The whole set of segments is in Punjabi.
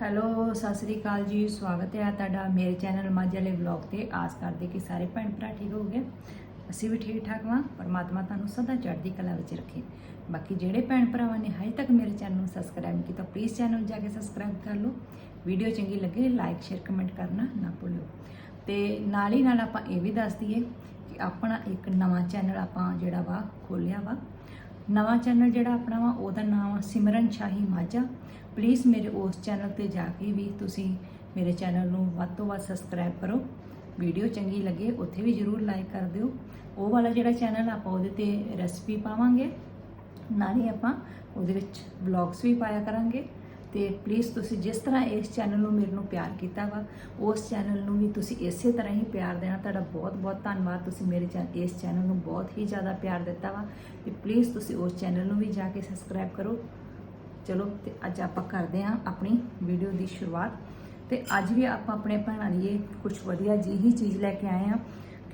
ਹੈਲੋ, ਸਤਿ ਸ੍ਰੀ ਅਕਾਲ ਜੀ, ਸਵਾਗਤ ਹੈ ਤੁਹਾਡਾ ਮੇਰੇ ਚੈਨਲ ਮਾਝੇ ਵਾਲੇ ਵਲੌਗ ਤੇ। ਆਸ ਕਰਦੇ ਕਿ ਸਾਰੇ ਭੈਣ ਭਰਾ ਠੀਕ ਹੋਗੇ ਅਸੀਂ ਵੀ ਠੀਕ ਠਾਕ ਵਾਂ, ਪਰਮਾਤਮਾ ਤੁਹਾਨੂੰ ਸਦਾ ਚੜ੍ਹਦੀ ਕਲਾ ਵਿੱਚ ਰੱਖੇ। ਬਾਕੀ ਜਿਹੜੇ ਭੈਣ ਭਰਾਵਾਂ ਨੇ ਹਜੇ ਤੱਕ ਮੇਰੇ ਚੈਨਲ ਨੂੰ ਸਬਸਕ੍ਰਾਈਬ ਨਹੀਂ ਕੀਤਾ ਪਲੀਜ਼ ਚੈਨਲ ਨੂੰ ਜਾ ਕੇ ਸਬਸਕ੍ਰਾਈਬ ਕਰ ਲਓ। ਵੀਡੀਓ ਚੰਗੀ ਲੱਗੇ ਲਾਈਕ ਸ਼ੇਅਰ ਕਮੈਂਟ ਕਰਨਾ ਨਾ ਭੁੱਲਿਓ। ਤੇ ਨਾਲ ਹੀ ਨਾਲ ਆਪਾਂ ਇਹ ਵੀ ਦੱਸ ਦਈਏ ਕਿ ਆਪਣਾ ਇੱਕ ਨਵਾਂ ਚੈਨਲ ਆਪਾਂ ਜਿਹੜਾ ਵਾ ਖੋਲਿਆ ਵਾ। ਨਵਾਂ ਚੈਨਲ ਜਿਹੜਾ ਆਪਣਾ ਵਾ, ਉਹਦਾ ਨਾਮ ਆ ਸਿਮਰਨ ਸ਼ਾਹੀ ਮਾਝਾ। ਪਲੀਜ਼ ਮੇਰੇ ਉਸ ਚੈਨਲ ਤੇ ਜਾ ਕੇ ਵੀ ਤੁਸੀਂ ਮੇਰੇ ਚੈਨਲ ਨੂੰ ਵੱਧ ਤੋਂ ਵੱਧ ਸਬਸਕ੍ਰਾਈਬ ਕਰੋ। ਵੀਡੀਓ ਚੰਗੀ ਲੱਗੇ ਉੱਥੇ ਵੀ ਜਰੂਰ ਲਾਈਕ ਕਰ ਦਿਓ। ਉਹ ਵਾਲਾ ਜਿਹੜਾ ਚੈਨਲ ਆਪਾਂ ਉਹਦੇ ਤੇ ਰੈਸਪੀ ਪਾਵਾਂਗੇ, ਨਾਲ ਹੀ ਆਪਾਂ ਉਹਦੇ ਵਿੱਚ ਵਲੌਗਸ ਵੀ ਪਾਇਆ ਕਰਾਂਗੇ। ਤੇ ਪਲੀਜ਼ ਤੁਸੀਂ ਜਿਸ ਤਰ੍ਹਾਂ ਇਸ ਚੈਨਲ ਨੂੰ ਮੇਰੇ ਨੂੰ ਪਿਆਰ ਕੀਤਾ ਵਾ, ਉਸ ਚੈਨਲ ਨੂੰ ਵੀ ਤੁਸੀਂ ਇਸੇ ਤਰ੍ਹਾਂ ਹੀ ਪਿਆਰ ਦੇਣਾ। ਤੁਹਾਡਾ ਬਹੁਤ ਬਹੁਤ ਧੰਨਵਾਦ। ਤੁਸੀਂ ਮੇਰੇ ਚੈਨ, ਇਸ ਚੈਨਲ ਨੂੰ ਬਹੁਤ ਹੀ ਜ਼ਿਆਦਾ ਪਿਆਰ ਦਿੱਤਾ ਵਾ। ਤੇ ਪਲੀਜ਼ ਤੁਸੀਂ ਉਸ ਚੈਨਲ ਨੂੰ ਵੀ ਜਾ ਕੇ ਸਬਸਕ੍ਰਾਈਬ ਕਰੋ। ਚਲੋ, ਤੇ ਅੱਜ ਆਪਾਂ ਕਰਦੇ ਹਾਂ ਆਪਣੀ ਵੀਡੀਓ ਦੀ ਸ਼ੁਰੂਆਤ। ਤੇ ਅੱਜ ਵੀ ਆਪਾਂ ਆਪਣੇ ਭੈਣਾਂ ਲਈ ਕੁਝ ਵਧੀਆ ਜੀ ਚੀਜ਼ ਲੈ ਕੇ ਆਏ ਆ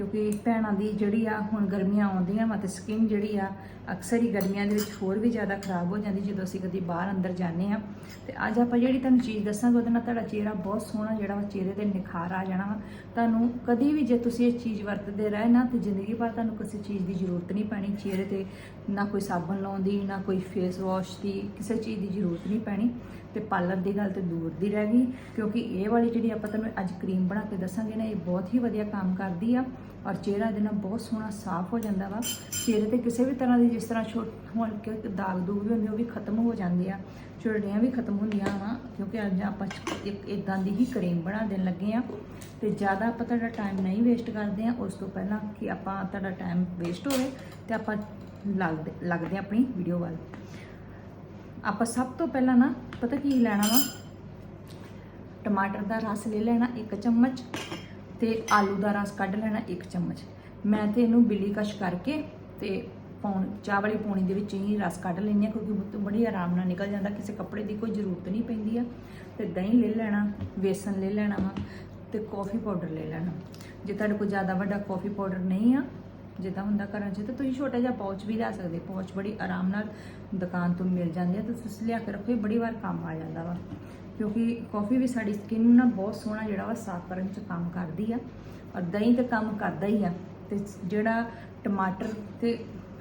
ਕਿਉਂਕਿ ਭੈਣਾਂ ਦੀ ਜਿਹੜੀ ਆ ਹੁਣ ਗਰਮੀਆਂ ਆਉਂਦੀਆਂ ਵਾ ਤੇ ਸਕਿਨ ਜਿਹੜੀ ਆ, ਅਕਸਰ ਹੀ ਗਰਮੀਆਂ ਦੇ ਵਿੱਚ ਹੋਰ ਵੀ ਜ਼ਿਆਦਾ ਖਰਾਬ ਹੋ ਜਾਂਦੀ ਜਦੋਂ ਅਸੀਂ ਕਦੀ ਬਾਹਰ ਅੰਦਰ ਜਾਂਦੇ ਆ ਤੇ ਅੱਜ ਆਪਾਂ ਜਿਹੜੀ ਤੁਹਾਨੂੰ ਚੀਜ਼ ਦੱਸਾਂਗੇ, ਉਹਦੇ ਨਾਲ ਤੁਹਾਡਾ ਚਿਹਰਾ ਬਹੁਤ ਸੋਹਣਾ ਜਿਹੜਾ ਵਾ, ਚਿਹਰੇ ਤੇ ਨਿਖਾਰ ਆ ਜਾਣਾ ਵਾ। ਤੁਹਾਨੂੰ ਕਦੀ ਵੀ ਜੇ ਤੁਸੀਂ ਇਹ ਚੀਜ਼ ਵਰਤਦੇ ਰਹੇ ਨਾ, ਤੇ ਜ਼ਿੰਦਗੀ ਭਰ ਤੁਹਾਨੂੰ ਕਿਸੇ ਚੀਜ਼ ਦੀ ਜ਼ਰੂਰਤ ਨਹੀਂ ਪੈਣੀ। ਚਿਹਰੇ ਤੇ ਨਾ ਕੋਈ ਸਾਬਣ ਲਾਉਣ ਦੀ, ਨਾ ਕੋਈ ਫੇਸ ਵਾਸ਼ ਦੀ, ਕਿਸੇ ਚੀਜ਼ ਦੀ ਜ਼ਰੂਰਤ ਨਹੀਂ ਪੈਣੀ। ਤੇ ਪਾਰਲਰ ਦੀ ਗੱਲ ਤੇ ਦੂਰ ਦੀ ਰਹਿ ਗਈ, ਕਿਉਂਕਿ ਇਹ ਵਾਲੀ ਜਿਹੜੀ ਆਪਾਂ ਤੁਹਾਨੂੰ ਅੱਜ ਕਰੀਮ ਬਣਾ ਕੇ ਦੱਸਾਂਗੇ ਨਾ, ਇਹ ਬਹੁਤ ਹੀ ਵਧੀਆ ਕੰਮ ਕਰਦੀ ਆ ਔਰ ਚਿਹਰਾ ਇਹਦੇ ਨਾਲ ਬਹੁਤ ਸੋਹਣਾ ਸਾਫ਼ ਹੋ ਜਾਂਦਾ ਵਾ। ਚਿਹਰੇ ਤੇ ਕਿਸੇ ਵੀ ਤਰ੍ਹਾਂ ਦੀ ਜਿਸ ਤਰ੍ਹਾਂ ਛੋਟ ਹੁਣ ਦਾਗ ਦੂਗ ਵੀ ਹੁੰਦੇ ਉਹ ਵੀ ਖਤਮ ਹੋ ਜਾਂਦੇ ਆ। ਚੁਰੜੀਆਂ ਵੀ ਖਤਮ ਹੁੰਦੀਆਂ ਵਾ, ਕਿਉਂਕਿ ਅੱਜ ਆਪਾਂ ਇੱਕ ਇਦਾਂ ਦੀ ਹੀ ਕਰੀਮ ਬਣਾ ਦੇਣ ਲੱਗੇ ਆ। ਤੇ ਜ਼ਿਆਦਾ ਆਪਾਂ ਤੁਹਾਡਾ ਟਾਈਮ ਨਹੀਂ ਵੇਸਟ ਕਰਦੇ ਆ, ਉਸ ਤੋਂ ਪਹਿਲਾਂ ਕਿ ਆਪਾਂ ਤੁਹਾਡਾ ਟਾਈਮ ਵੇਸਟ ਹੋਵੇ ਤੇ ਆਪਾਂ ਲੱਗਦੇ ਲੱਗਦੇ ਆ ਆਪਣੀ ਵੀਡੀਓ ਵੱਲ। ਆਪਾਂ ਸਭ ਤੋਂ ਪਹਿਲਾਂ ਨਾ, ਪਤਾ ਕੀ ਲੈਣਾ ਵਾ? ਟਮਾਟਰ ਦਾ ਰਸ ਲੈ ਲੈਣਾ ਇੱਕ ਚਮਚ ਤੇ ਆਲੂ ਦਾ ਰਸ ਕੱਢ ਲੈਣਾ ਇੱਕ ਚਮਚ। ਮੈਂ ਤੇ ਇਹਨੂੰ ਬਿੱਲੀ ਕਸ਼ ਕਰਕੇ ਤੇ ਪਾਉਣ ਚਾਹ ਵਾਲੀ ਪੌਣੀ ਦੇ ਵਿੱਚ ਹੀ ਰਸ ਕੱਢ ਲੈਂਦੀ ਹਾਂ ਕਿਉਂਕਿ ਉਹ ਤੋਂ ਬੜੀ ਆਰਾਮ ਨਾਲ ਨਿਕਲ ਜਾਂਦਾ, ਕਿਸੇ ਕੱਪੜੇ ਦੀ ਕੋਈ ਜ਼ਰੂਰਤ ਨਹੀਂ ਪੈਂਦੀ ਆ। ਤੇ ਦਹੀਂ ਲੈ ਲੈਣਾ, ਵੇਸਣ ਲੈ ਲੈਣਾ ਵਾ ਤੇ ਕਾਫੀ ਪਾਊਡਰ ਲੈ ਲੈਣਾ। ਜੇ ਤੁਹਾਡੇ ਕੋਲ ਜ਼ਿਆਦਾ ਵੱਡਾ ਕਾਫੀ ਪਾਊਡਰ ਨਹੀਂ ਆ ਜਿੱਦਾਂ ਹੁੰਦਾ ਘਰਾਂ 'ਚ, ਤਾਂ ਤੁਸੀਂ ਛੋਟਾ ਜਿਹਾ ਪਾਊਚ ਵੀ ਲੈ ਸਕਦੇ। ਪਾਊਚ ਬੜੀ ਆਰਾਮ ਨਾਲ ਦੁਕਾਨ ਤੋਂ ਮਿਲ ਜਾਂਦੀ ਆ ਤੇ ਤੁਸੀਂ ਲਿਆ ਕੇ ਰੱਖੋ ਬੜੀ ਵਾਰ ਕੰਮ ਆ ਜਾਂਦਾ ਵਾ। ਕਿਉਂਕਿ ਕਾਫੀ ਵੀ ਸਾਡੀ ਸਕਿਨ ਨੂੰ ਨਾ ਬਹੁਤ ਸੋਹਣਾ ਜਿਹੜਾ ਵਾ ਸਾਫ਼ ਕਰਨ 'ਚ ਕੰਮ ਕਰਦੀ ਆ। ਔਰ ਦਹੀਂ ਤੇ ਕੰਮ ਕਰਦਾ ਹੀ ਆ। ਤੇ ਜਿਹੜਾ ਟਮਾਟਰ ਤੇ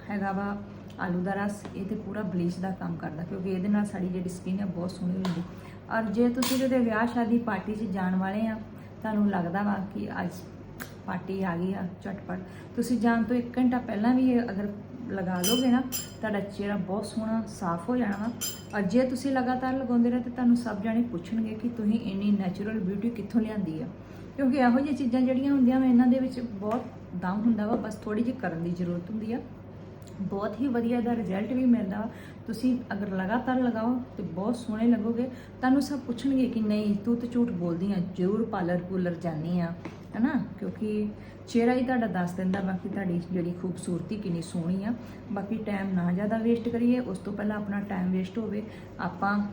ਹੈਗਾ ਵਾ ਆਲੂ ਦਾ ਰਸ, ਇਹ ਤੇ ਪੂਰਾ ਬਲੀਚ ਦਾ ਕੰਮ ਕਰਦਾ, ਕਿਉਂਕਿ ਇਹਦੇ ਨਾਲ ਸਾਡੀ ਜਿਹੜੀ ਸਕਿਨ ਹੈ ਬਹੁਤ ਸੋਹਣੀ ਹੁੰਦੀ। ਔਰ ਜੇ ਤੁਸੀਂ ਕਿਤੇ ਵਿਆਹ ਸ਼ਾਦੀ ਪਾਰਟੀ 'ਚ ਜਾਣ ਵਾਲੇ ਆ, ਤੁਹਾਨੂੰ ਲੱਗਦਾ ਵਾ ਕਿ ਅੱਜ ਪਾਰਟੀ ਆ ਗਈ ਆ, ਝਟਪਟ। ਤੁਸੀਂ ਜਾਣ ਤੋਂ 1 ਘੰਟਾ ਪਹਿਲਾਂ ਵੀ ਇਹ ਅਗਰ ਲਗਾ ਲੋਗੇ ਨਾ, ਤੁਹਾਡਾ ਚਿਹਰਾ ਬਹੁਤ ਸੋਹਣਾ ਸਾਫ਼ ਹੋ ਜਾਣਾ ਵਾ। ਔਰ ਜੇ ਤੁਸੀਂ ਲਗਾਤਾਰ ਲਗਾਉਂਦੇ ਰਹੇ ਤੇ ਤੁਹਾਨੂੰ ਸਭ ਜਾਣੇ ਪੁੱਛਣਗੇ ਕਿ ਤੁਸੀਂ ਇੰਨੀ ਨੈਚੁਰਲ ਬਿਊਟੀ ਕਿੱਥੋਂ ਲਿਆਂਦੀ ਆ। ਕਿਉਂਕਿ ਇਹੋ ਜਿਹੀਆਂ ਚੀਜ਼ਾਂ ਜਿਹੜੀਆਂ ਹੁੰਦੀਆਂ ਵਾ, ਇਹਨਾਂ ਦੇ ਵਿੱਚ ਬਹੁਤ ਦਮ ਹੁੰਦਾ ਵਾ, ਬਸ ਥੋੜੀ ਜਿਹੀ ਕਰਨ ਦੀ ਜ਼ਰੂਰਤ ਹੁੰਦੀ ਆ। ਬਹੁਤ ਹੀ ਵਧੀਆ ਇਹਦਾ ਰਿਜ਼ਲਟ ਵੀ ਮਿਲਦਾ ਵਾ। ਤੁਸੀਂ ਅਗਰ ਲਗਾਤਾਰ ਲਗਾਓ ਤੇ ਬਹੁਤ ਸੋਹਣੇ ਲੱਗੋਗੇ। ਤੁਹਾਨੂੰ ਸਭ ਪੁੱਛਣਗੇ ਕਿ ਨਹੀਂ, ਤੂੰ ਤਾਂ ਝੂਠ ਬੋਲਦੀ ਆ, ਜ਼ਰੂਰ ਪਾਰਲਰ ਪੂਲਰ ਜਾਨੀ ਆ। ਹਨਾ? ਕਿਉਂਕਿ ਚਿਹਰਾ ਹੀ ਤੁਹਾਡਾ ਦੱਸ ਦਿੰਦਾ, ਬਾਕੀ ਤੁਹਾਡੀ ਜਿਹੜੀ ਖੂਬਸੂਰਤੀ ਕਿੰਨੀ ਸੋਹਣੀ ਆ। ਬਾਕੀ ਟਾਈਮ ਨਾ ਜ਼ਿਆਦਾ ਵੇਸਟ ਕਰੀਏ, ਉਸ ਤੋਂ ਪਹਿਲਾਂ ਆਪਣਾ ਟਾਈਮ ਵੇਸਟ ਹੋਵੇ, ਆਪਾਂ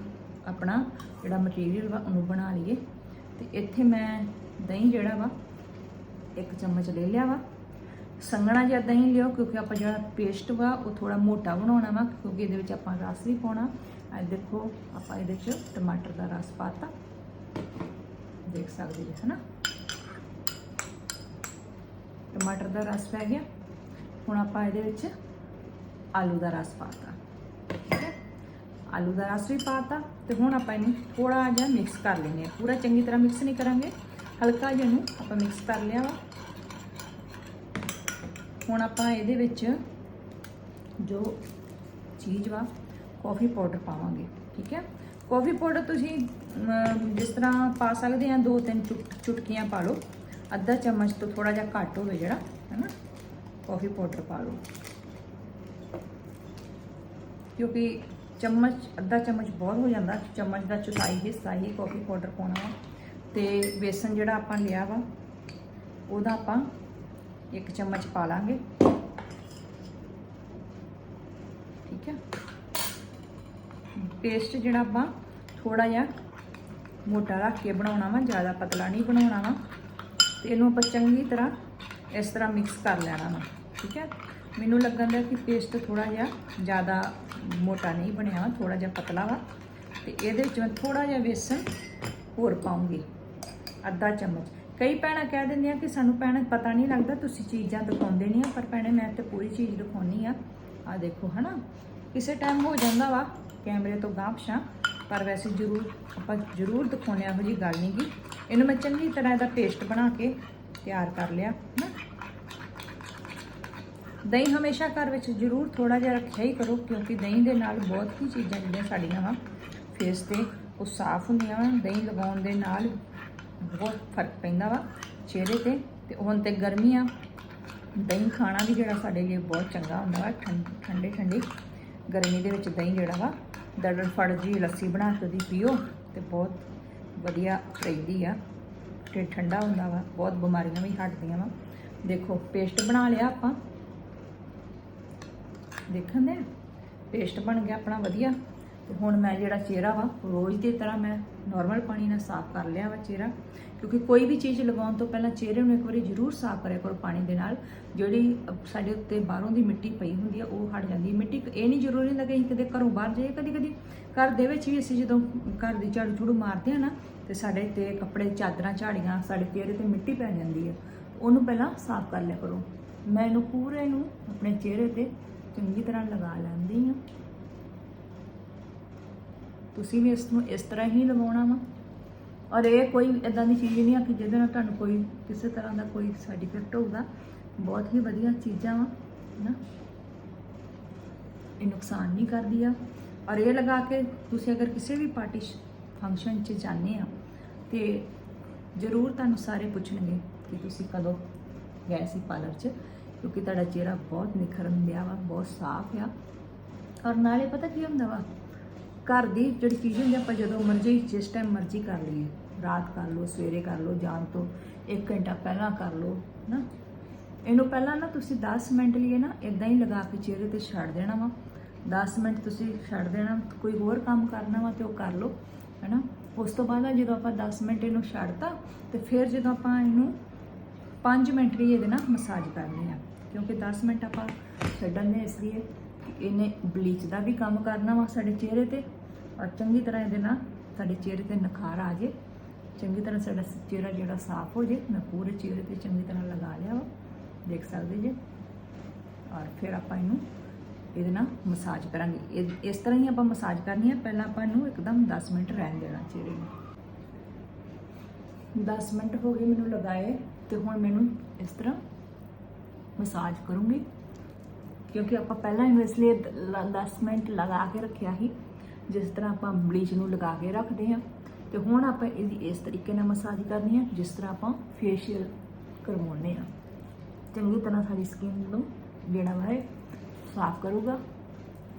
ਆਪਣਾ ਜਿਹੜਾ ਮਟੀਰੀਅਲ ਵਾ ਉਹਨੂੰ ਬਣਾ ਲਈਏ। ਤੇ ਇੱਥੇ ਮੈਂ ਦਹੀਂ ਜਿਹੜਾ ਵਾ, ਇੱਕ ਚਮਚ ਲੈ ਲਿਆ ਵਾ। ਸੰਘਣਾ ਜਿਹਾ ਦਹੀਂ ਲਿਓ, ਕਿਉਂਕਿ ਆਪਾਂ ਜਿਹੜਾ ਪੇਸਟ ਵਾ, ਉਹ ਥੋੜਾ ਮੋਟਾ ਬਣਾਉਣਾ ਵਾ, ਕਿਉਂਕਿ ਇਹਦੇ ਵਿੱਚ ਆਪਾਂ ਰਸ ਵੀ ਪਾਉਣਾ। ਇਹ ਦੇਖੋ, ਆਪਾਂ ਇਹਦੇ ਵਿੱਚ ਟਮਾਟਰ ਦਾ ਰਸ ਪਾਤਾ। ਦੇਖ ਸਕਦੇ ਹੈ ਨਾ ਟਮਾਟਰ ਦਾ ਰਸ ਪੈ ਗਿਆ। ਹੁਣ ਆਪਾਂ ਇਹਦੇ ਵਿੱਚ ਆਲੂ ਦਾ ਰਸ ਪਾਤਾ ਠੀਕ ਹੈ? ਆਲੂ ਦਾ ਰਸ ਵੀ ਪਾਤਾ ਤੇ ਹੁਣ ਆਪਾਂ ਇਹਨੂੰ ਥੋੜਾ ਜਿਹਾ ਮਿਕਸ ਕਰ ਲੈਂਦੇ ਹਾਂ। ਪੂਰਾ ਚੰਗੀ ਤਰ੍ਹਾਂ ਮਿਕਸ ਨਹੀਂ ਕਰਾਂਗੇ। ਹਲਕਾ ਜਿਹਾ ਨੂੰ ਆਪਾਂ ਮਿਕਸ ਕਰ ਲਿਆ ਵਾ। ਹੁਣ ਆਪਾਂ ਇਹਦੇ ਵਿੱਚ ਜੋ ਚੀਜ਼ ਵਾ ਕਾਫੀ ਪਾਊਡਰ ਪਾਵਾਂਗੇ। ਠੀਕ ਹੈ? ਕਾਫੀ ਪਾਊਡਰ ਤੁਸੀਂ ਜਿਸ ਤਰ੍ਹਾਂ ਪਾ ਸਕਦੇ ਆ, ਦੋ ਤਿੰਨ ਚੁਟ- ਚੁਟਕੀਆਂ ਪਾ ਲਓ। ਅੱਧਾ ਚਮਚ ਤੋਂ ਥੋੜਾ ਜਿਹਾ ਘੱਟ ਹੋਵੇ ਜਿਹੜਾ, ਹੈਨਾ? ਕਾਫੀ ਪਾਊਡਰ ਪਾ ਲਓ। ਕਿਉਂਕਿ ਚਮਚ, ਅੱਧਾ ਚਮਚ ਬਹੁਤ ਹੋ ਜਾਂਦਾ, ਚਮਚ ਦਾ ਚੌਥਾਈ ਹਿੱਸਾ ਹੀ ਕਾਫੀ ਪਾਊਡਰ ਪਾਉਣਾ ਵਾ। ਤੇ ਬੇਸਨ ਜਿਹੜਾ ਆਪਾਂ ਲਿਆ ਵਾ, ਉਹਦਾ ਆਪਾਂ ਇੱਕ ਚਮਚ ਪਾ ਲਾਂਗੇ। ਠੀਕ ਹੈ ਪੇਸਟ ਜਿਹੜਾ ਆਪਾਂ ਥੋੜਾ ਜਿਹਾ ਮੋਟਾ ਰੱਖ ਕੇ ਬਣਾਉਣਾ ਵਾ, ਜ਼ਿਆਦਾ ਪਤਲਾ ਨਹੀਂ ਬਣਾਉਣਾ ਵਾ। ਤੇ ਇਹਨੂੰ ਆਪਾਂ ਚੰਗੀ ਤਰ੍ਹਾਂ ਇਸ ਤਰ੍ਹਾਂ ਮਿਕਸ ਕਰ ਲੈਣਾ ਵਾ, ਠੀਕ ਹੈ? ਮੈਨੂੰ ਲੱਗਣ ਦਾ ਕਿ ਪੇਸਟ ਥੋੜਾ ਜਿਹਾ ਜ਼ਿਆਦਾ ਮੋਟਾ ਨਹੀਂ ਬਣਿਆ ਥੋੜਾ ਜਿਹਾ ਪਤਲਾ ਵਾ। ਤੇ ਇਹਦੇ ਵਿੱਚ ਮੈਂ ਥੋੜਾ ਜਿਹਾ ਵੇਸਣ ਹੋਰ ਪਾਉਂਗੀ, ਅੱਧਾ ਚਮਚ। ਕਈ ਭੈਣਾਂ ਕਹਿ ਦਿੰਦੀਆਂ ਕਿ ਸਾਨੂੰ ਭੈਣ ਪਤਾ ਨਹੀਂ ਲੱਗਦਾ, ਤੁਸੀਂ ਚੀਜ਼ਾਂ ਦਿਖਾਉਂਦੇ ਨਹੀਂ ਆ, ਪਰ ਭੈਣੇ ਮੈਂ ਤੇ ਪੂਰੀ ਚੀਜ਼ ਦਿਖਾਉਣੀ ਆ। ਆ ਦੇਖੋ, ਹਨਾ? ਕਿਸੇ ਟਾਈਮ ਹੋ ਜਾਂਦਾ ਵਾ, ਕੈਮਰੇ ਤੋਂ ਗਾਂਪਸ਼ਾਂ ਪਰ ਵੈਸੇ ਜ਼ਰੂਰ, ਆਪਾਂ ਜ਼ਰੂਰ ਦਿਖਾਉਣੇ ਇਹੋ ਜੀ ਗੱਲ ਨਹੀਂ ਗੀ। ਇਹਨੂੰ ਮੈਂ ਚੰਗੀ ਤਰ੍ਹਾਂ ਇਹਦਾ ਪੇਸਟ ਬਣਾ ਕੇ ਤਿਆਰ ਕਰ ਲਿਆ ਨਾ ਦਹੀਂ ਹਮੇਸ਼ਾ ਘਰ ਵਿੱਚ ਜ਼ਰੂਰ ਥੋੜਾ ਜਿਹਾ ਰੱਖਿਆ ਹੀ ਕਰੋ, ਕਿਉਂਕਿ ਦਹੀਂ ਦੇ ਨਾਲ ਬਹੁਤ ਹੀ ਚੀਜ਼ਾਂ ਜਿਹੜੀਆਂ ਸਾਡੀਆਂ ਵਾ ਫੇਸ ਤੇ ਉਹ ਸਾਫ਼ ਹੁੰਦੀਆਂ ਵਾ, ਦਹੀਂ ਲਗਾਉਣ ਦੇ ਨਾਲ ਬਹੁਤ ਫ਼ਰਕ ਪੈਂਦਾ ਵਾ ਚਿਹਰੇ ਤੇ ਤੇ ਹੁਣ ਤੇ ਗਰਮੀ ਆ। ਦਹੀਂ ਖਾਣਾ ਵੀ ਜਿਹੜਾ ਸਾਡੇ ਲਈ ਬਹੁਤ ਚੰਗਾ ਹੁੰਦਾ ਵਾ, ਠੰ- ਠੰਡੇ ਠੰਡੇ। ਗਰਮੀ ਦੇ ਵਿੱਚ ਦਹੀਂ ਜਿਹੜਾ ਵਾ ਦੜੜ ਫੜ ਜੀ ਲੱਸੀ ਬਣਾ ਕੇ ਉਹਦੀ ਪੀਓ ਤੇ ਬਹੁਤ ਵਧੀਆ ਰਹਿੰਦੀ ਆ ਤੇ ਠੰਡਾ ਹੁੰਦਾ ਵਾ, ਬਹੁਤ ਬਿਮਾਰੀਆਂ ਵੀ ਹਟਦੀਆਂ ਵਾ। ਦੇਖੋ, ਪੇਸਟ ਬਣਾ ਲਿਆ ਆਪਾਂ। ਦੇਖਣ ਦੇ? ਪੇਸਟ ਬਣ ਗਿਆ ਆਪਣਾ ਵਧੀਆ। ਤੇ ਹੁਣ ਮੈਂ ਜਿਹੜਾ ਚਿਹਰਾ ਵਾ, ਰੋਜ਼ ਦੀ ਤਰ੍ਹਾਂ ਮੈਂ ਨਾਰਮਲ ਪਾਣੀ ਨਾਲ ਸਾਫ਼ ਕਰ ਲਿਆ ਵਾ ਚਿਹਰਾ, ਕਿਉਂਕਿ ਕੋਈ ਵੀ ਚੀਜ਼ ਲਗਾਉਣ ਤੋਂ ਪਹਿਲਾਂ ਚਿਹਰੇ ਨੂੰ ਇੱਕ ਵਾਰੀ ਜ਼ਰੂਰ ਸਾਫ਼ ਕਰਿਆ ਕਰੋ ਪਾਣੀ ਦੇ ਨਾਲ। ਜਿਹੜੀ ਸਾਡੇ ਉੱਤੇ ਬਾਹਰੋਂ ਦੀ ਮਿੱਟੀ ਪਈ ਹੁੰਦੀ ਆ, ਉਹ ਹਟ ਜਾਂਦੀ ਹੈ ਮਿੱਟੀ ਇਹ ਨਹੀਂ ਜ਼ਰੂਰੀ ਹੁੰਦਾ ਕਿ ਅਸੀਂ ਕਦੇ ਘਰੋਂ ਬਾਹਰ ਜਾਈਏ ਕਦੀ ਕਦੀ ਘਰ ਦੇ ਵਿੱਚ ਵੀ ਅਸੀਂ ਜਦੋਂ ਘਰ ਦੀ ਝਾੜੂ ਝੂੜੂ ਮਾਰਦੇ ਆ ਨਾ, ਤੇ ਸਾਡੇ ਤੇ ਕੱਪੜੇ, ਚਾਦਰਾਂ, ਝਾੜੀਆਂ, ਸਾਡੇ ਚਿਹਰੇ ਤੇ ਮਿੱਟੀ ਪੈ ਜਾਂਦੀ ਹੈ ਉਹਨੂੰ ਪਹਿਲਾਂ ਸਾਫ਼ ਕਰ ਲਿਆ ਕਰੋ। ਮੈਂ ਇਹਨੂੰ ਪੂਰੇ ਨੂੰ ਆਪਣੇ ਚਿਹਰੇ ਤੇ ਚੰਗੀ ਤਰ੍ਹਾਂ ਲਗਾ ਲੈਂਦੀ ਹਾਂ ਤੁਸੀਂ ਵੀ ਇਸ ਨੂੰ ਇਸ ਤਰ੍ਹਾਂ ਹੀ ਲਗਾਉਣਾ ਵਾ। ਔਰ ਇਹ ਕੋਈ ਇਦਾਂ ਦੀ ਚੀਜ਼ ਨਹੀਂ ਆ ਕਿ ਜਿਹਦੇ ਨਾਲ ਤੁਹਾਨੂੰ ਕੋਈ ਕਿਸੇ ਤਰ੍ਹਾਂ ਦਾ ਕੋਈ ਸਾਈਡ ਇਫੈਕਟ ਹੋਊਗਾ। ਬਹੁਤ ਹੀ ਵਧੀਆ ਚੀਜ਼ਾਂ ਵਾ ਨਾ ਇਹ ਨੁਕਸਾਨ ਨਹੀਂ ਕਰਦੀ ਆ। ਔਰ ਇਹ ਲਗਾ ਕੇ ਤੁਸੀਂ ਅਗਰ ਕਿਸੇ ਵੀ ਪਾਰਟੀ ਫੰਕਸ਼ਨ 'ਚ ਜਾਂਦੇ ਆ, ਤੇ ਜ਼ਰੂਰ ਤੁਹਾਨੂੰ ਸਾਰੇ ਪੁੱਛਣਗੇ ਕਿ ਤੁਸੀਂ ਕਦੋਂ ਗਏ ਸੀ ਪਾਰਲਰ 'ਚ, ਕਿਉਂਕਿ ਤੁਹਾਡਾ ਚਿਹਰਾ ਬਹੁਤ ਨਿਖਰਨ ਦਿਆ ਵਾ, ਬਹੁਤ ਸਾਫ਼ ਆ। ਔਰ ਨਾਲੇ ਪਤਾ ਕੀ ਹੁੰਦਾ ਵਾ? ਘਰ ਦੀ ਜਿਹੜੀ ਚੀਜ਼ ਹੁੰਦੀ ਆਪਾਂ ਜਦੋਂ ਮਰਜ਼ੀ, ਜਿਸ ਟਾਈਮ ਮਰਜ਼ੀ ਕਰ ਲਈਏ। ਰਾਤ ਕਰ ਲਓ, ਸਵੇਰੇ ਕਰ ਲਓ, ਜਾਣ ਤੋਂ 1 ਘੰਟਾ ਪਹਿਲਾਂ ਕਰ ਲਓ ਨਾ ਇਹਨੂੰ ਪਹਿਲਾਂ ਨਾ ਤੁਸੀਂ 10 ਮਿੰਟ ਲਈ ਨਾ ਇਦਾਂ ਹੀ ਲਗਾ ਕੇ ਚਿਹਰੇ ਤੇ ਛੱਡ ਦੇਣਾ ਵਾ। 10 ਮਿੰਟ ਤੁਸੀਂ ਛੱਡ ਦੇਣਾ, ਕੋਈ ਹੋਰ ਕੰਮ ਕਰਨਾ ਵਾ ਤੇ ਉਹ ਕਰ ਲਓ, ਹੈਨਾ? ਉਸ ਤੋਂ ਬਾਅਦ ਜਦੋਂ ਆਪਾਂ 10 ਮਿੰਟ ਇਹਨੂੰ ਛੱਡਤਾ, ਤੇ ਫਿਰ ਜਦੋਂ ਆਪਾਂ ਇਹਨੂੰ 5 ਮਿੰਟ ਲਈ ਇਹਦੇ ਨਾਲ ਮਸਾਜ ਕਰਨੀ ਆ। ਕਿਉਂਕਿ 10 ਮਿੰਟ ਆਪਾਂ ਛੱਡਣ ਦੇ ਇਸ ਲਈ ਇਹਨੇ ਬਲੀਚ ਦਾ ਵੀ ਕੰਮ ਕਰਨਾ ਵਾ ਸਾਡੇ ਚਿਹਰੇ ਤੇ। ਔਰ ਚੰਗੀ ਤਰ੍ਹਾਂ ਇਹਦੇ ਨਾਲ ਸਾਡੇ ਚਿਹਰੇ ਤੇ ਨਖਾਰ ਆ ਜੇ, ਚੰਗੀ ਤਰ੍ਹਾਂ ਸਾਡਾ ਚਿਹਰਾ ਜਿਹੜਾ ਸਾਫ਼ ਹੋ ਜੇ, ਮੈਂ ਪੂਰੇ ਚਿਹਰੇ ਤੇ ਚੰਗੀ ਤਰ੍ਹਾਂ ਲਗਾ ਲਿਆ ਵਾ, ਦੇਖ ਸਕਦੇ ਜੇ। ਔਰ ਫਿਰ ਆਪਾਂ ਇਹਨੂੰ ਇਹਦੇ ਨਾਲ ਮਸਾਜ ਕਰਾਂਗੇ। ਇਹ- ਇਸ ਤਰ੍ਹਾਂ ਹੀ ਆਪਾਂ ਮਸਾਜ ਕਰਨੀ ਹੈ ਪਹਿਲਾਂ ਆਪਾਂ ਇਹਨੂੰ ਇੱਕਦਮ 10 ਮਿੰਟ ਰਹਿਣ ਦੇਣਾ ਚਿਹਰੇ ਨੂੰ। 10 ਮਿੰਟ ਹੋ ਗਏ ਮੈਨੂੰ ਲਗਾਏ ਤੇ ਹੁਣ ਮੈਨੂੰ ਇਸ ਤਰ੍ਹਾਂ ਮਸਾਜ ਕਰੂੰਗੀ। ਕਿਉਂਕਿ ਆਪਾਂ ਪਹਿਲਾਂ ਇਹਨੂੰ ਇਸ ਲਈ 10 ਮਿੰਟ ਲਗਾ ਕੇ ਰੱਖਿਆ ਸੀ। ਜਿਸ ਤਰ੍ਹਾਂ ਆਪਾਂ ਬਲੀਚ ਨੂੰ ਲਗਾ ਕੇ ਰੱਖਦੇ ਹਾਂ, ਤੇ ਹੁਣ ਆਪਾਂ ਇਹਦੀ ਇਸ ਤਰੀਕੇ ਨਾਲ ਮਸਾਜ ਕਰਨੀ ਹੈ ਜਿਸ ਤਰ੍ਹਾਂ ਆਪਾਂ ਫੇਸ਼ੀਅਲ ਕਰਵਾਉਂਦੇ ਆ ਚੰਗੀ ਤਰ੍ਹਾਂ ਸਾਡੀ ਸਕਿਨ ਨੂੰ ਜਿਹੜਾ ਵਾ ਇਹ ਸਾਫ਼ ਕਰੂਗਾ,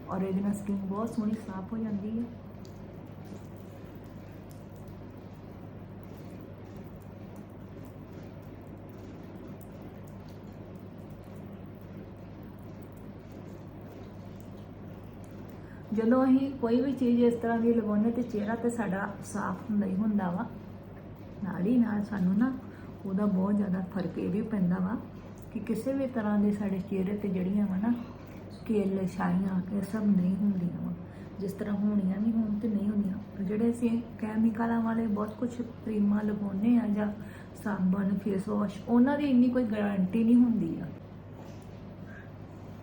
ਔਰ ਇਹਦੇ ਨਾਲ ਸਕਿਨ ਬਹੁਤ ਸੋਹਣੀ ਸਾਫ਼ ਹੋ ਜਾਂਦੀ ਹੈ। ਜਦੋਂ ਅਸੀਂ ਕੋਈ ਵੀ ਚੀਜ਼ ਇਸ ਤਰ੍ਹਾਂ ਦੀ ਲਗਾਉਂਦੇ ਤੇ ਚਿਹਰਾ ਤੇ ਸਾਡਾ ਸਾਫ਼ ਹੁੰਦਾ ਹੀ ਹੁੰਦਾ ਵਾ, ਨਾਲ ਹੀ ਨਾਲ ਸਾਨੂੰ ਨਾ ਉਹਦਾ ਬਹੁਤ ਜ਼ਿਆਦਾ ਫ਼ਰਕ ਇਹ ਵੀ ਪੈਂਦਾ ਵਾ ਕਿ ਕਿਸੇ ਵੀ ਤਰ੍ਹਾਂ ਦੇ ਸਾਡੇ ਚਿਹਰੇ ਤੇ ਜਿਹੜੀਆਂ ਵਾ ਨਾ ਕੇਲ, ਛਾਈਆਂ, ਇਹ ਸਭ ਨਹੀਂ ਹੁੰਦੀਆਂ ਵਾ। ਜਿਸ ਤਰ੍ਹਾਂ ਹੋਣੀਆਂ ਵੀ ਹੋਣ ਤੇ ਨਹੀਂ ਹੁੰਦੀਆਂ। ਪਰ ਜਿਹੜੇ ਅਸੀਂ ਕੈਮੀਕਲਾਂ ਵਾਲੇ ਬਹੁਤ ਕੁਝ ਕਰੀਮਾਂ ਲਗਾਉਂਦੇ ਆ ਜਾਂ ਸਾਬਣ, ਫੇਸ ਵਾਸ਼, ਉਹਨਾਂ ਦੀ ਇੰਨੀ ਕੋਈ ਗਾਰੰਟੀ ਨਹੀਂ ਹੁੰਦੀ ਆ।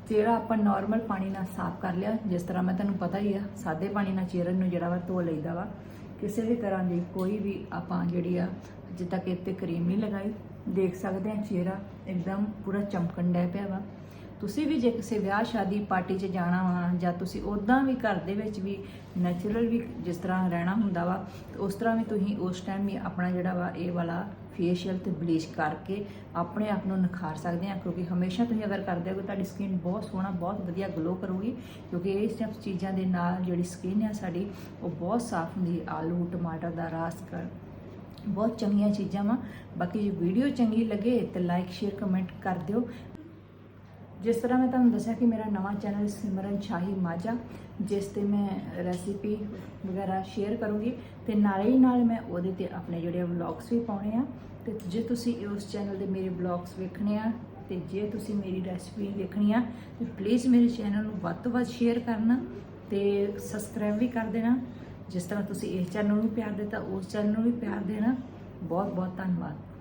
ਚਿਹਰਾ ਆਪਾਂ ਨਾਰਮਲ ਪਾਣੀ ਨਾਲ ਸਾਫ਼ ਕਰ ਲਿਆ, ਜਿਸ ਤਰ੍ਹਾਂ ਮੈਂ ਤੁਹਾਨੂੰ ਪਤਾ ਹੀ ਆ, ਸਾਦੇ ਪਾਣੀ ਨਾਲ ਚਿਹਰੇ ਨੂੰ ਜਿਹੜਾ ਵਾ ਧੋ ਲਈਦਾ ਵਾ, ਕਿਸੇ ਵੀ ਤਰ੍ਹਾਂ ਦੀ ਕੋਈ ਵੀ ਆਪਾਂ ਜਿਹੜੀ ਆ ਜਿੱਦਾਂ ਕਿ ਇੱਥੇ ਕਰੀਮ ਨਹੀਂ ਲਗਾਈ, ਦੇਖ ਸਕਦੇ ਆ ਚਿਹਰਾ ਇੱਕਦਮ ਪੂਰਾ ਚਮਕਣ ਡਿਆ ਪਿਆ ਵਾ। ਤੁਸੀਂ ਵੀ ਜੇ ਕਿਸੇ ਵਿਆਹ ਸ਼ਾਦੀ ਪਾਰਟੀ 'ਚ ਜਾਣਾ ਵਾ ਜਾਂ ਤੁਸੀਂ ਉਦਾਂ ਵੀ ਘਰ ਦੇ ਵਿੱਚ ਵੀ ਨੈਚੁਰਲ ਵੀ ਜਿਸ ਤਰ੍ਹਾਂ ਰਹਿਣਾ ਹੁੰਦਾ ਵਾ ਉਸ ਤਰ੍ਹਾਂ ਵੀ ਤੁਸੀਂ ਉਸ ਟਾਈਮ ਵੀ ਆਪਣਾ ਜਿਹੜਾ ਵਾ ਇਹ ਵਾਲਾ ਫੇਸ਼ੀਅਲ ਤੇ ਬਲੀਚ ਕਰਕੇ ਆਪਣੇ ਆਪ ਨੂੰ ਨਿਖਾਰ ਸਕਦੇ ਆ ਕਿਉਂਕਿ ਹਮੇਸ਼ਾ ਤੁਸੀਂ ਅਗਰ ਕਰਦੇ ਹੋ ਤੁਹਾਡੀ ਸਕਿਨ ਬਹੁਤ ਸੋਹਣਾ, ਬਹੁਤ ਵਧੀਆ ਗਲੋ ਕਰੂਗੀ, ਕਿਉਂਕਿ ਇਹ ਸਭ ਚੀਜ਼ਾਂ ਦੇ ਨਾਲ ਜਿਹੜੀ ਸਕਿਨ ਆ ਸਾਡੀ, ਉਹ ਬਹੁਤ ਸਾਫ਼ ਹੁੰਦੀ ਹੈ। ਆਲੂ, ਟਮਾਟਰ ਦਾ ਰਸ ਕਰ ਬਹੁਤ ਚੰਗੀਆਂ ਚੀਜ਼ਾਂ ਵਾ। ਬਾਕੀ ਜੇ ਵੀਡੀਓ ਚੰਗੀ ਲੱਗੇ ਤੇ ਲਾਈਕ ਸ਼ੇਅਰ ਕਮੈਂਟ ਕਰ ਦਿਓ। ਜਿਸ ਤਰ੍ਹਾਂ ਮੈਂ ਤੁਹਾਨੂੰ ਦੱਸਿਆ ਕਿ ਮੇਰਾ ਨਵਾਂ ਚੈਨਲ ਸਿਮਰਨ ਸ਼ਾਹੀ ਮਾਝਾ, ਜਿਸ ਤੇ ਮੈਂ ਰੈਸਿਪੀ ਵਗੈਰਾ ਸ਼ੇਅਰ ਕਰੂੰਗੀ ਤੇ ਨਾਲ ਹੀ ਨਾਲ ਮੈਂ ਉਹਦੇ ਤੇ ਆਪਣੇ ਜਿਹੜੇ ਵਲੌਗਸ ਵੀ ਪਾਉਣੇ ਆ। ਤੇ ਜੇ ਤੁਸੀਂ ਉਸ ਚੈਨਲ ਦੇ ਮੇਰੇ ਵਲੌਗਸ ਵੇਖਣੇ ਆ ਤੇ ਜੇ ਤੁਸੀਂ ਮੇਰੀ ਰੈਸਿਪੀ ਵੇਖਣੀ ਆ, ਤੇ ਪਲੀਜ਼ ਮੇਰੇ ਚੈਨਲ ਨੂੰ ਵੱਧ ਤੋਂ ਵੱਧ ਸ਼ੇਅਰ ਕਰਨਾ ਤੇ ਸਬਸਕ੍ਰਾਈਬ ਵੀ ਕਰ ਦੇਣਾ। ਜਿਸ ਤਰ੍ਹਾਂ ਤੁਸੀਂ ਇਸ ਚੈਨਲ ਨੂੰ ਵੀ ਪਿਆਰ ਦਿੱਤਾ, ਉਸ ਚੈਨਲ ਨੂੰ ਵੀ ਪਿਆਰ ਦੇਣਾ। ਬਹੁਤ ਬਹੁਤ ਧੰਨਵਾਦ।